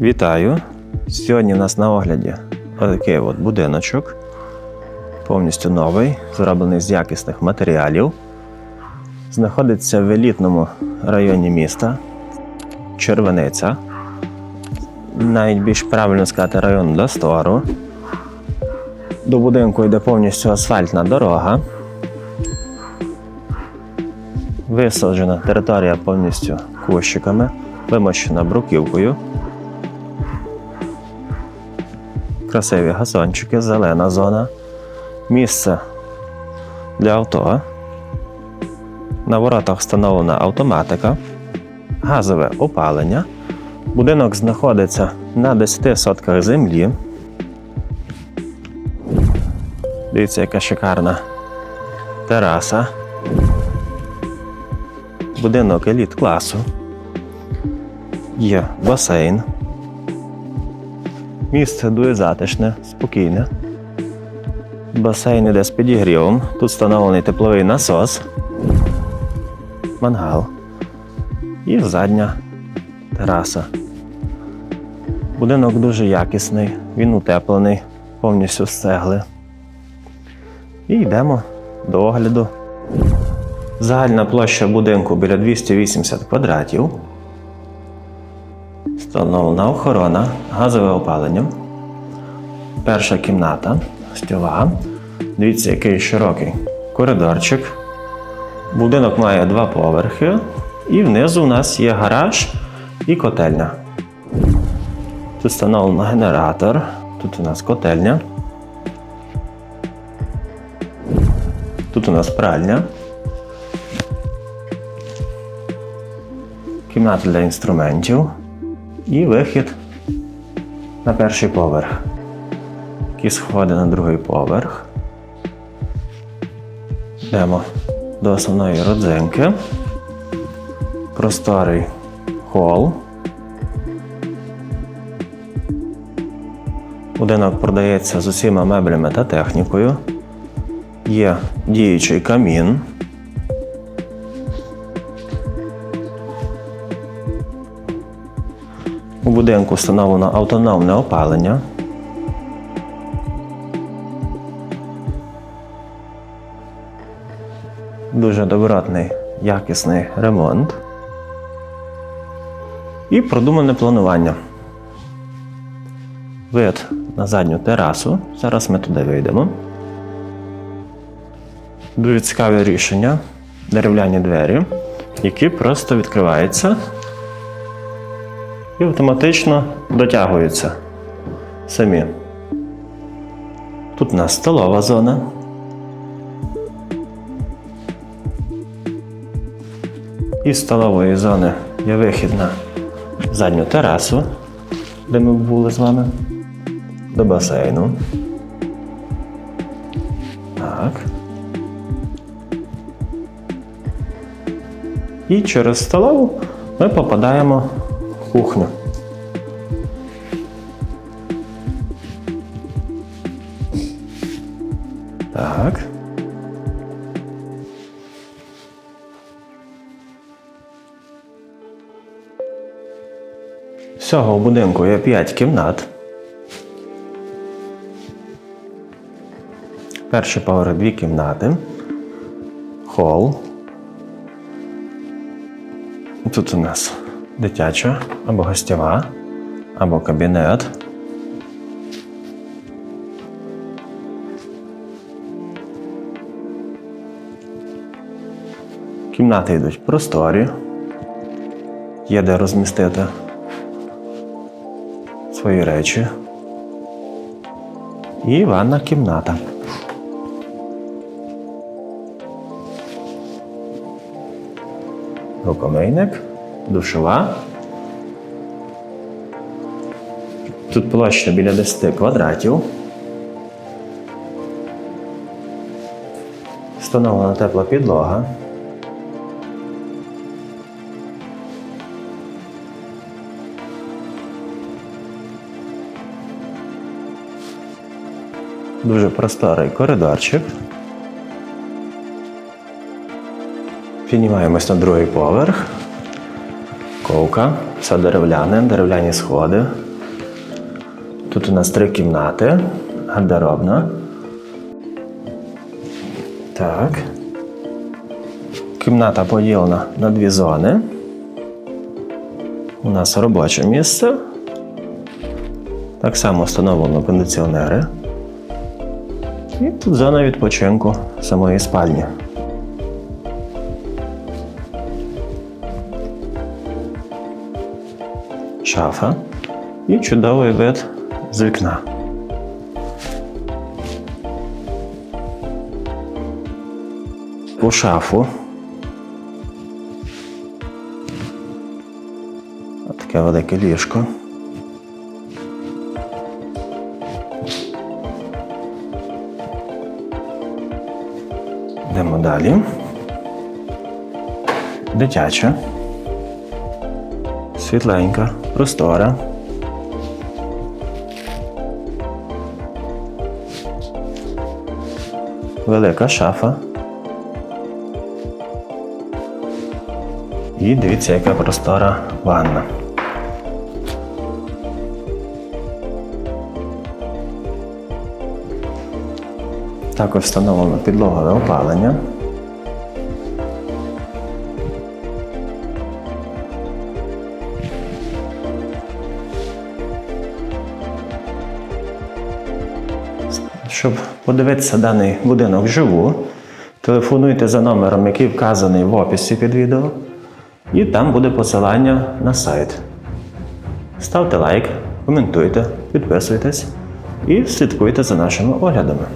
Вітаю! Сьогодні у нас на огляді отакий от будиночок. Повністю новий, зроблений з якісних матеріалів. Знаходиться в елітному районі міста Червениця. Навіть більш правильно сказати район Достору. До будинку йде повністю асфальтна дорога. Висаджена територія повністю кущиками, вимощена бруківкою. Красиві газончики, зелена зона, місце для авто. На воротах встановлена автоматика, газове опалення. Будинок знаходиться на 10 сотках землі. Дивіться, яка шикарна тераса. Будинок еліт класу. Є басейн. Місце дуже затишне, спокійне. Басейн іде з підігрівом. Тут встановлений тепловий насос, мангал і задня тераса. Будинок дуже якісний, він утеплений, повністю з цегли. І йдемо до огляду. Загальна площа будинку біля 280 квадратів. Встановлена охорона, газове опалення. Перша кімната, стіла. Дивіться, який широкий коридорчик. Будинок має два поверхи. І внизу у нас є гараж і котельня. Тут встановлено генератор. Тут у нас котельня. Тут у нас пральня. Кімната для інструментів і вихід на перший поверх. Такі сходи на другий поверх. Йдемо до основної родзинки. Просторий хол. Будинок продається з усіма меблями та технікою. Є діючий камін. У будинку встановлено автономне опалення. Дуже добротний, якісний ремонт. І продумане планування. Вид на задню терасу. Зараз ми туди вийдемо. Дуже цікаве рішення. Дерев'яні двері, які просто відкриваються і автоматично дотягуються самі. Тут у нас столова зона. Із столової зони є вихід на задню терасу, де ми були з вами, до басейну. Так. І через столову ми попадаємо в кухню. Так. Всього у будинку є 5 кімнат. Перший поверх дві кімнати. Хол. Тут у нас дитяча або гостєва, або кабінет. Кімнати йдуть просторі. Є де розмістити свої речі. І ванна кімната. Рукомийник, душова. Тут площа біля 10 квадратів. Встановлена тепла підлога. Дуже просторий коридорчик. Піднімаємось на другий поверх. Ковка, все деревляне, деревляні сходи. Тут у нас три кімнати, гардеробна. Так. Кімната поділена на дві зони. У нас робоче місце. Так само встановлено кондиціонери. І тут зона відпочинку самої спальні. Шафа і чудовий вид з вікна. У шафу. Таке велике ліжко. Йдемо далі. Дитяча. Світленька, простора. Велика шафа. І дивіться, яка простора ванна. Також встановлено підлогове опалення. Щоб подивитися даний будинок вживу, телефонуйте за номером, який вказаний в описі під відео, і там буде посилання на сайт. Ставте лайк, коментуйте, підписуйтесь і слідкуйте за нашими оглядами.